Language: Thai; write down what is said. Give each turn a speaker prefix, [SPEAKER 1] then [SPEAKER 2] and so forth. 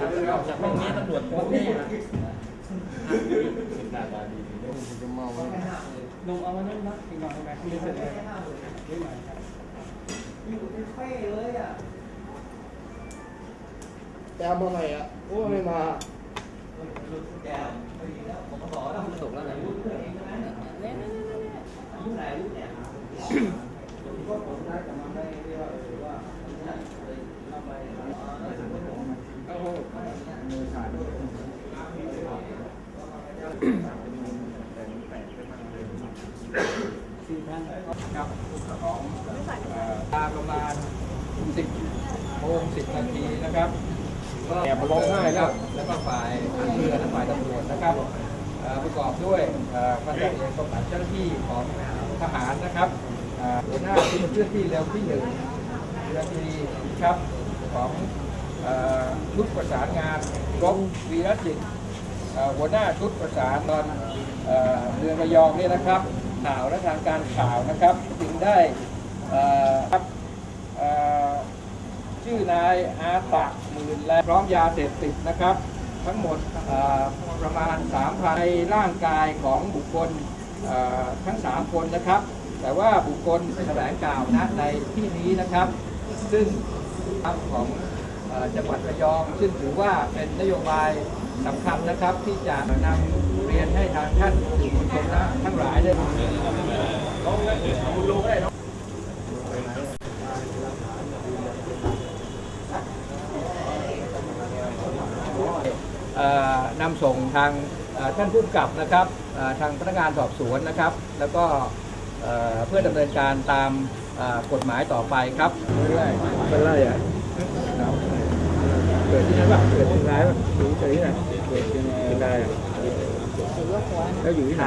[SPEAKER 1] ออกจากห้องนี้ตำรวจพบแน่นะ
[SPEAKER 2] จะเมา
[SPEAKER 1] ลงเอามานั่นนะอีกหน่อยไหมไม่เสร็จเลย
[SPEAKER 2] แต่เอามาใหม่อะโอ้ไม่มา
[SPEAKER 1] สุกแล้วนะ
[SPEAKER 2] สี่พันครับของตาประมาณ10โมง10นาทีนะครับก็แอบมาร้องไห้แล้วแล้วก็ฝ่ายเรือและฝ่ายตำรวจนะครับประกอบด้วยพันตำรวจเอกสมบัติเจ้าหน้าที่ของทหารนะครับหัวหน้าที่เคลื่อนที่เร็วที่หนึ่งเรือตรีครับของ ชุดประสานงานรบวีรจิตเอ่อหัวหน้าชุดประสานตอนเรือนระยองเนี่ยนะครับ ข่าวและทางการข่าวนะครับจึงได้ครับชื่อนายอาตะหมื่นและพร้อมยาเสพติดนะครับ ทั้งหมดประมาณ3,000ในร่างกายของบุคคลทั้ง 3 คนนะครับ แต่ว่าบุคคลแถลงกล่าวนะในที่นี้นะครับ ซึ่งของ จังหวัดระยอง ซึ่งถือว่าเป็นนโยบายสำคัญนะครับ ที่จะนำเรียนให้ทางท่านสื่อมวลชนนะทั้งหลายได้เอ่อนำส่งทางท่านผู้กำกับนะครับทางพนักงานสอบสวนนะครับ แล้วก็เพื่อดำเนินการตามกฎหมายต่อไปครับเรื่อยๆเป็นไรอะ เกิดที่ไหนบ้างเกิดที่ไหนบ้างอยู่ที่ไหนเกิดที่ไหนอะแล้วอยู่ที่ไหน